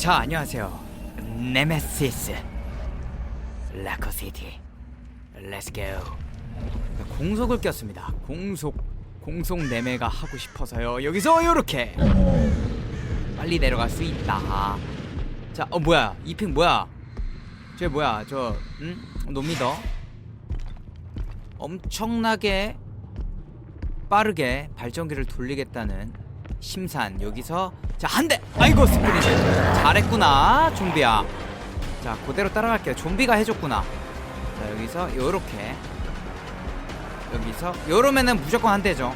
자 안녕하세요. 네메시스 라코시티 렛츠고 공속을 꼈습니다. 공속 공속 내매가 하고 싶어서요. 여기서 요렇게. 빨리 내려갈 수 있다. 자 어 뭐야? 이 핑 뭐야? 쟤 뭐야? 저 응? 노미더? 엄청나게 빠르게 발전기를 돌리겠다는 심산 여기서 자 한 대! 아이고 스프린트 잘했구나 좀비야. 자 그대로 따라갈게요. 좀비가 해줬구나. 자 여기서 요렇게. 여기서 요러면은 무조건 한 대죠.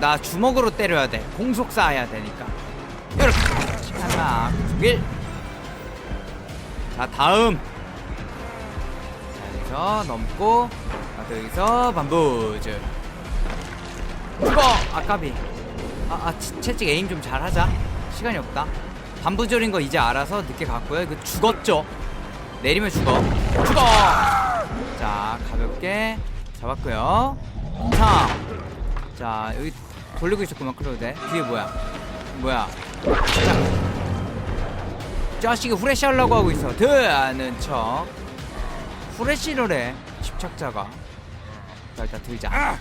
나 주먹으로 때려야 돼. 공속 쌓아야 되니까. 요렇게. 하나 1자 다음. 자 여기서 넘고 아, 또 여기서 반부즈. 죽어 아까비 아, 아 치- 채찍 에임 좀 잘하자. 시간이 없다. 반부절인 거 이제 알아서 늦게 갔고요. 이거 죽었죠? 내리면 죽어. 죽어! 자 가볍게 잡았고요. 자, 자 여기 돌리고 있었구만 클로데 뒤에 뭐야? 뭐야? 자 자식이 후레쉬 하려고 하고 있어. 드는 척. 후레쉬를 해 집착자가. 자 일단 들자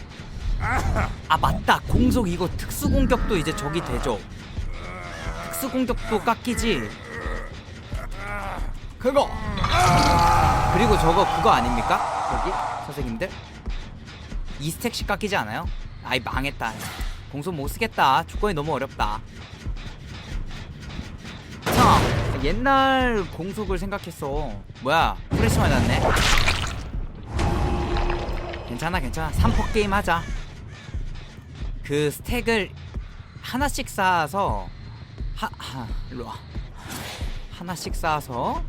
아 맞다. 공속 이거 특수 공격도 이제 적이 되죠. 특수 공격도 깎이지. 그거. 그리고 저거 그거 아닙니까? 저기? 선생님들? 이 스택씩 깎이지 않아요? 아이 망했다. 공속 못 쓰겠다. 조건이 너무 어렵다. 자 옛날 공속을 생각했어. 뭐야? 프레시 맞았네? 괜찮아 괜찮아. 3포 게임 하자 그 스택을 하나씩 쌓아서 하, 하 일로 와. 하나씩 쌓아서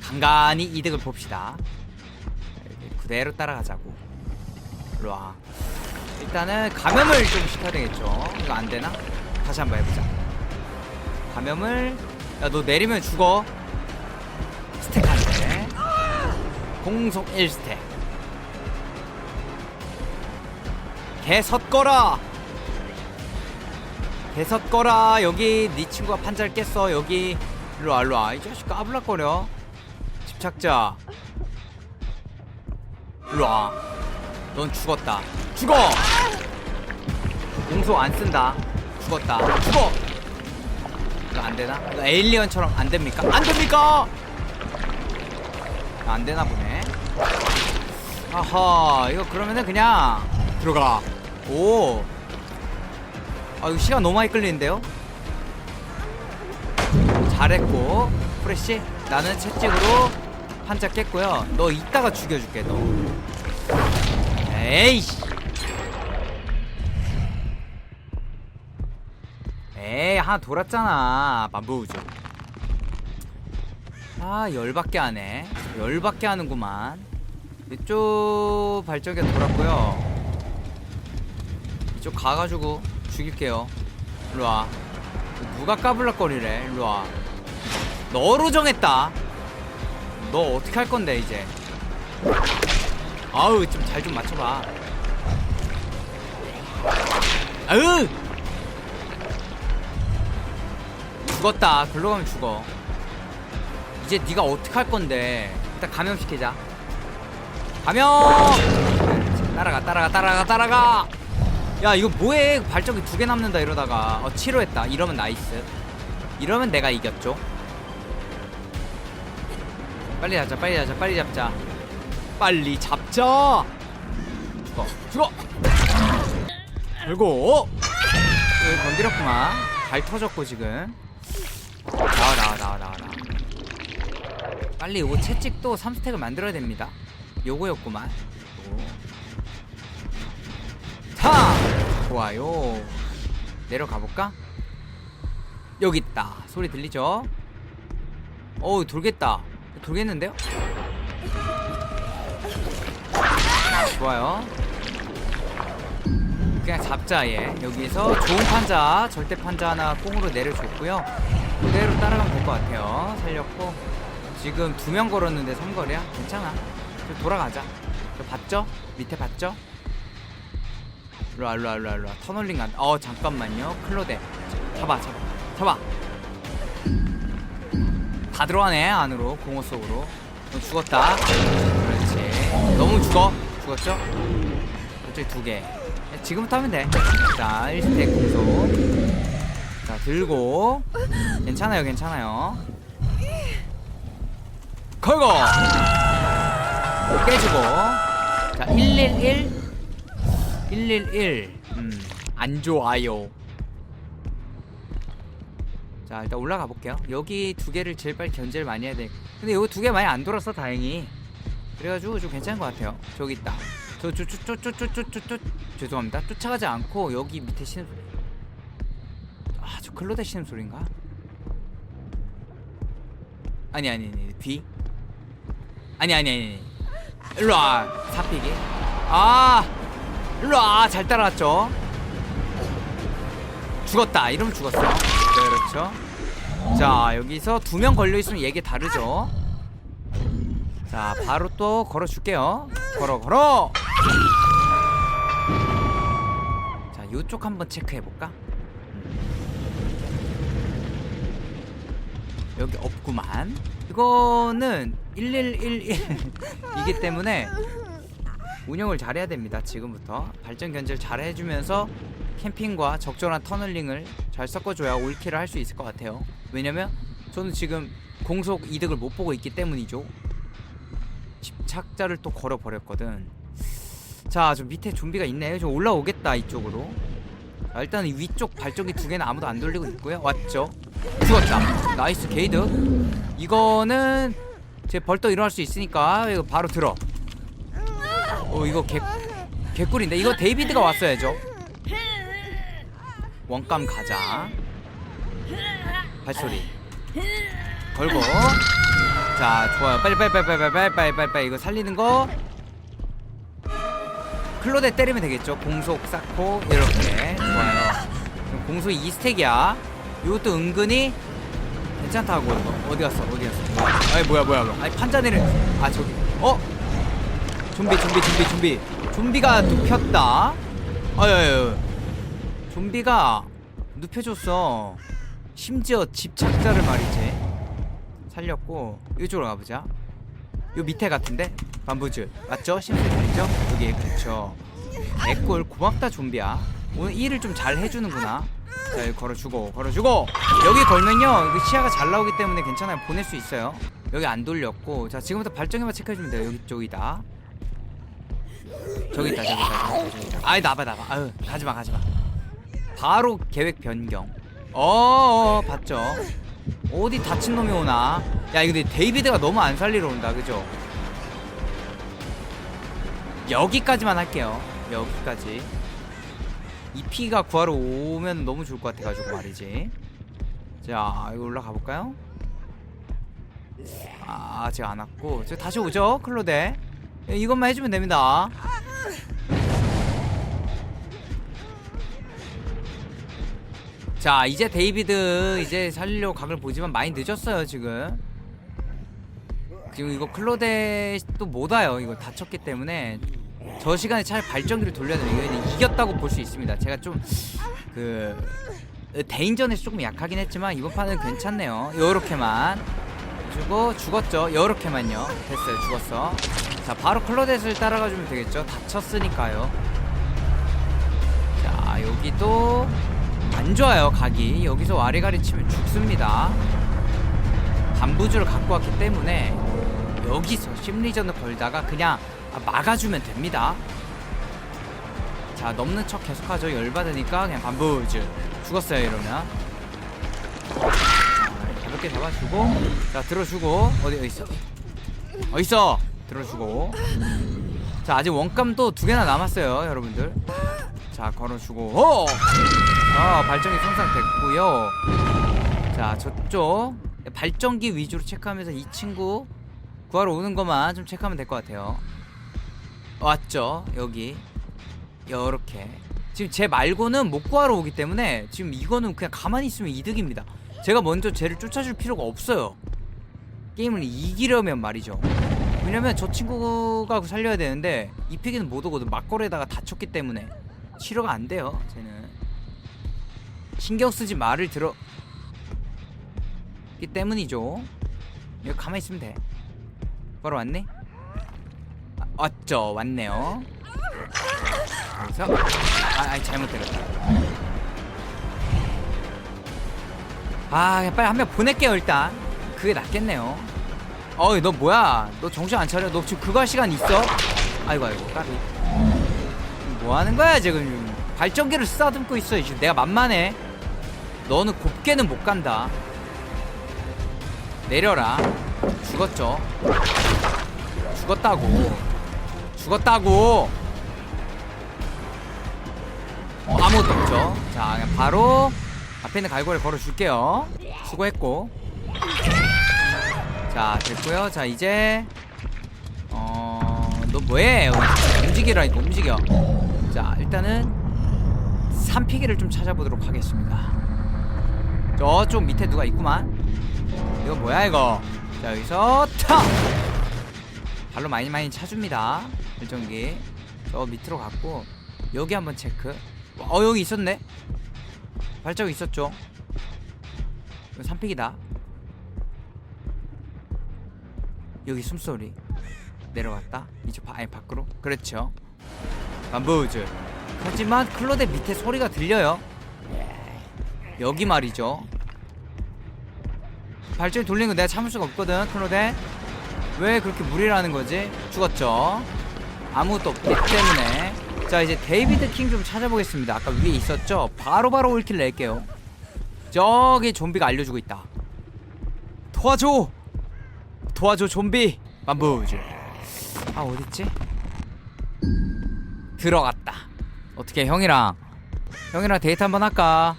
간간히 이득을 봅시다. 그대로 따라가자고. 일로 와. 일단은 감염을 좀 시켜야 되겠죠. 이거 안 되나? 다시 한번 해보자. 감염을 야 너 내리면 죽어. 스택 한대. 공속 1스택 개 섰거라. 개 섰거라. 여기 네 친구가 판자를 깼어. 여기 일로와 일로와. 이 자식 까불락거려. 집착자. 일로와. 넌 죽었다. 죽어! 공소 안 쓴다. 죽었다. 죽어! 이거 안 되나? 이거 에일리언처럼 안 됩니까? 안 됩니까? 안 되나 보네. 아하 이거 그러면은 그냥 들어가 오. 아, 이거 시간 너무 많이 끌리는데요? 잘했고 프레쉬 나는 채찍으로 한자 깼고요. 너 이따가 죽여줄게 너. 에이씨. 에이 하나 돌았잖아 만부우죠 아 열받게 하네. 열받게 하는구만. 이쪽 발전기 돌았고요 이쪽 가가지고 죽일게요. 일로와. 누가 까불락거리래? 일로와. 너로 정했다. 너 어떻게 할 건데 이제? 아우 좀 잘 좀 맞춰봐. 아으 죽었다. 글로 가면 죽어. 이제 네가 어떻게 할 건데? 일단 감염시키자. 감염! 따라가 따라가 따라가 따라가 야 이거 뭐해? 발전기 두 개 남는다 이러다가 어 치료했다. 이러면 나이스. 이러면 내가 이겼죠? 빨리 잡자 빨리 잡자 빨리 잡자. 빨리 잡자! 죽어 죽어! 결국 여기 건드렸구만. 잘 터졌고 지금. 나와 나와 나와 나와 나와 빨리 요 채찍도 3스택을 만들어야 됩니다. 요거였구만 오. 자 좋아요. 내려가 볼까? 여기 있다. 소리 들리죠? 어우 돌겠다. 돌겠는데요? 좋아요. 그냥 잡자 얘. 여기서 좋은 판자 절대 판자 하나 꽁으로 내려줬고요. 그대로 따라가면 될 것 같아요. 살렸고. 지금 두 명 걸었는데 삼거리야? 괜찮아. 좀 돌아가자. 저 봤죠? 밑에 봤죠 일로와 일로와 일로와 일로와. 터널링 간다 어 잠깐만요. 클로데. 잡아 잡아 잡아. 다 들어가네 안으로 공허 속으로. 너 죽었다. 그렇지. 너무 죽어. 죽었죠? 저쪽에 두개. 지금부터 하면 돼자 1스택 공속. 자 들고. 괜찮아요 괜찮아요. 걸고 깨주고. 자 111 111 음, 안 좋아요 자 일단 올라가 볼게요 여기 두 개를 제일 빨리 견제를 많이 해야 돼 근데 이거 두개 많이 안 돌았어 다행히 그래가지고 좀 괜찮은 것 같아요 저기 있다 저 저 저 저 저 저저 죄송합니다 쫓아가지 않고 여기 밑에 신음 아저 클로데 신음 소리인가 아니 아니 아니 뒤 아니 아니 아니 일로 와 사피기 아 일로와 잘 따라왔죠? 죽었다. 이러면 죽었어. 네, 그렇죠. 자 여기서 두 명 걸려있으면 얘기 다르죠? 자 바로 또 걸어줄게요. 걸어 걸어! 자 요쪽 한번 체크해볼까? 여기 없구만. 이거는 1111이기 때문에 운영을 잘해야 됩니다 지금부터. 발전 견제를 잘 해주면서 캠핑과 적절한 터널링을 잘 섞어줘야 올킬을 할 수 있을 것 같아요. 왜냐면 저는 지금 공속 이득을 못 보고 있기 때문이죠. 집착자를 또 걸어버렸거든. 자 저 밑에 좀비가 있네요. 저 올라오겠다 이쪽으로. 자, 일단 은 위쪽 발전기 두 개는 아무도 안 돌리고 있고요. 왔죠? 죽었다. 나이스 게이드 이거는 제 벌떡 일어날 수 있으니까 이거 바로 들어 어 이거 개 개꿀인데? 이거 데이비드가 왔어야죠. 원감 가자. 발소리. 걸고. 자 좋아요. 빨리 빨리 빨리 빨리 빨리 빨리 빨리 빨리 이거 살리는 거. 클로데 때리면 되겠죠. 공속 쌓고 이렇게. 좋아요. 그럼 공속이 2스택이야. 이것도 은근히 괜찮다고. 어디 갔어? 어디 갔어? 아이 뭐야 뭐야 뭐야. 아니 판자네를 아 저기. 어 좀비 좀비 좀비 좀비. 좀비가 눕혔다. 아야야 좀비가 눕혀줬어. 심지어 집착자를 말이지. 살렸고 이쪽으로 가보자. 요 밑에 같은데? 반부즈. 맞죠? 심플이죠? 여기 그렇죠. 애꿀 고맙다 좀비야. 오늘 일을 좀 잘 해주는구나. 자 여기 걸어주고 걸어주고. 여기 걸면요 여기 시야가 잘 나오기 때문에 괜찮아요. 보낼 수 있어요. 여기 안 돌렸고. 자 지금부터 발전기만 체크해주면 돼요. 여기 쪽이다 저기 있다 저기 있다 저기 있다 아이 나봐 나봐. 아유 가지마 가지마. 바로 계획 변경. 어어 봤죠? 어디 다친 놈이 오나? 야 이거 데이비드가 너무 안 살리러 온다 그죠? 여기까지만 할게요. 여기까지. 이 피가 구하러 오면 너무 좋을 것 같아가지고 말이지. 자 이거 올라가 볼까요? 아 아직 안 왔고. 저 다시 오죠 클로데? 예, 이것만 해주면 됩니다. 자 이제 데이비드 이제 살리려고 각을 보지만 많이 늦었어요 지금. 지금 이거 클로데 또 못 와요. 이거 다쳤기 때문에. 저 시간에 차라리 발전기를 이거는 이겼다고 볼 수 있습니다. 제가 좀그 대인전에서 조금 약하긴 했지만 이번 판은 괜찮네요. 요렇게만. 주고 죽었죠. 요렇게만요. 됐어요. 죽었어 자 바로 클로데스를 따라가주면 되겠죠. 다쳤으니까요. 자 여기도 안 좋아요 각이. 여기서 와리가리 치면 죽습니다. 반부주를 갖고 왔기 때문에 여기서 심리전을 걸다가 그냥 아, 막아주면 됩니다. 자 넘는 척 계속하죠. 열받으니까 그냥 반부주 죽었어요 이러면. 자, 가볍게 잡아주고. 자 들어주고. 어디 어디 있어? 어디 있어 들어주고. 자 아직 원감도 두 개나 남았어요 여러분들. 자 걸어주고. 호! 아 발전기 손상됐고요. 자 저쪽 발전기 위주로 체크하면서 이 친구 구하러 오는 것만 좀 체크하면 될 것 같아요. 왔죠 여기. 요렇게. 지금 쟤 말고는 못 구하러 오기 때문에 지금 이거는 그냥 가만히 있으면 이득입니다. 제가 먼저 쟤를 쫓아줄 필요가 없어요. 게임을 이기려면 말이죠 왜냐면 저 친구가 살려야 되는데 이 피기는 못 오거든. 막걸리에다가 다쳤기 때문에. 치료가 안 돼요 쟤는. 신경 쓰지 말을 들어. 기 때문이죠. 여기 가만히 있으면 돼. 바로 왔네? 아, 왔죠. 왔네요. 여기서? 아, 아 잘못 때렸다. 아 빨리 한 명 보낼게요 일단. 그게 낫겠네요 어이 너 뭐야? 너 정신 안 차려? 너 지금 그거 할 시간 있어? 아이고 아이고 까비. 뭐 하는 거야 지금? 발전기를 쓰다듬고 있어 지금 내가 만만해. 너는 곱게는 못 간다. 내려라. 죽었죠? 죽었다고. 죽었다고. 어, 아무것도 없죠? 자 그냥 바로 앞에 있는 갈고리를 걸어줄게요. 수고했고 자 됐고요. 자 이제 어너 뭐해? 어, 움직이라니까 움직여. 자 일단은 산피기를 좀 찾아보도록 하겠습니다. 저쪽 밑에 누가 있구만. 이거 뭐야 이거? 자 여기서 탁 발로 많이 많이 차줍니다 일정기. 저 밑으로 갔고 여기 한번 체크. 어 여기 있었네? 발자국 있었죠? 산픽이다 여기 숨소리. 내려갔다. 이제 바, 아니 밖으로? 그렇죠. 반부즈. 하지만 클로데 밑에 소리가 들려요. 여기 말이죠. 발전기 돌리는 거 내가 참을 수가 없거든 클로데. 왜 그렇게 무리를 하는 거지? 죽었죠. 아무것도 없기 때문에. 자 이제 데이비드 킹 좀 찾아보겠습니다. 아까 위에 있었죠? 바로바로 올킬 낼게요. 저기 좀비가 알려주고 있다. 도와줘 도와줘 좀비. 반부즈. 아 어딨지? 들어갔다. 어떻게 형이랑. 형이랑 데이트 한번 할까?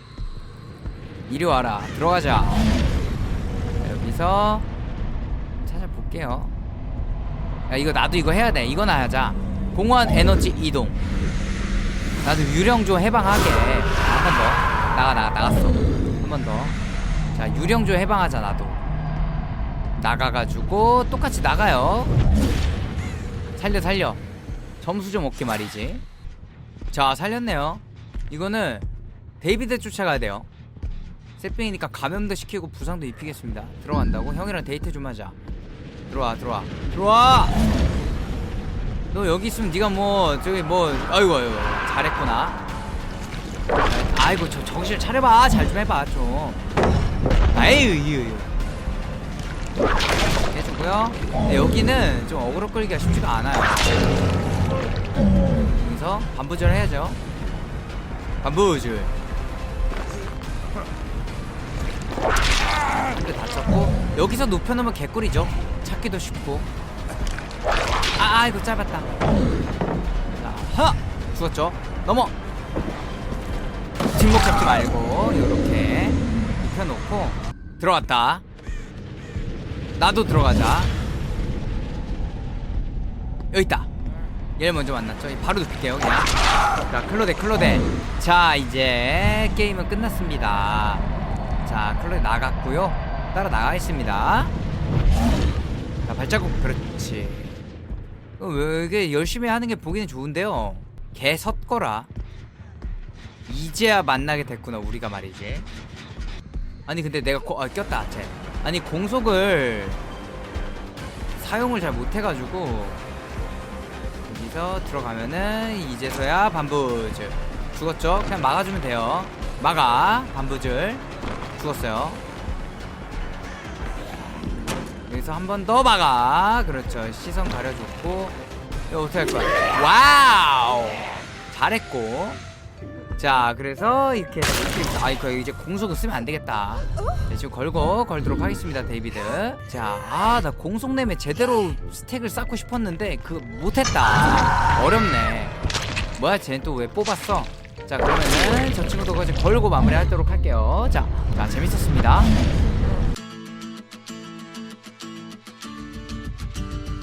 이리 와라. 들어가자. 자, 여기서 찾아볼게요. 야 이거 나도 이거 해야 돼. 이거나 하자. 공원 에너지 이동. 나도 유령조 해방하게. 한 번 더. 나가 나가 나갔어. 한 번 더. 자 유령조 해방하자 나도 나가가지고 똑같이 나가요. 살려 살려. 점수 좀 얻게 말이지. 자 살렸네요. 이거는 데이비드 쫓아가야 돼요. 세핑이니까 감염도 시키고 부상도 입히겠습니다. 들어간다고? 형이랑 데이트 좀 하자. 들어와 들어와. 들어와! 너 여기 있으면 네가 뭐 저기 뭐 아이고 아이고 잘했구나. 아이고 저 정신을 차려봐. 잘 좀 해봐 좀. 아유 이유 해 주고요. 네, 여기는 좀 어그로 끌기가 쉽지가 않아요. 여기서 반부절 해야죠. 반부절. 근데 다쳤고 여기서 눕혀놓으면 개꿀이죠. 찾기도 쉽고. 아 아이고 짧았다. 자하! 죽었죠. 넘어! 뒷목 잡지 말고 요렇게 눕혀놓고 들어갔다 나도 들어가자. 여기 있다. 얘를 먼저 만났죠. 바로 눕힐게요 자 클로데 클로데. 자 이제 게임은 끝났습니다. 자 클로데 나갔고요. 따라 나가 있습니다. 자 발자국 그렇지. 어, 왜 이게 열심히 하는 게 보기는 좋은데요. 개 섰거라. 이제야 만나게 됐구나 우리가 말이지. 아니 근데 내가 고, 아, 꼈다 쟤 아니 공속을 사용을 잘 못해가지고 여기서 들어가면은 이제서야 반부즈 죽었죠? 그냥 막아주면 돼요. 막아 반부즈 죽었어요. 여기서 한 번 더 막아. 그렇죠. 시선 가려줬고. 이거 어떻게 할 거야? 와우! 잘했고 자 그래서 이렇게 해서 이렇게 해서- 아이 그 이제 공속은 쓰면 안 되겠다. 네, 지금 걸고 걸도록 하겠습니다 데이비드. 자아 나 공속 내면 제대로 스택을 쌓고 싶었는데 그거 못했다. 어렵네. 뭐야 쟤는 또 왜 뽑았어? 자 그러면은 저 친구도 거지 걸고 마무리하도록 할게요. 자, 자 재밌었습니다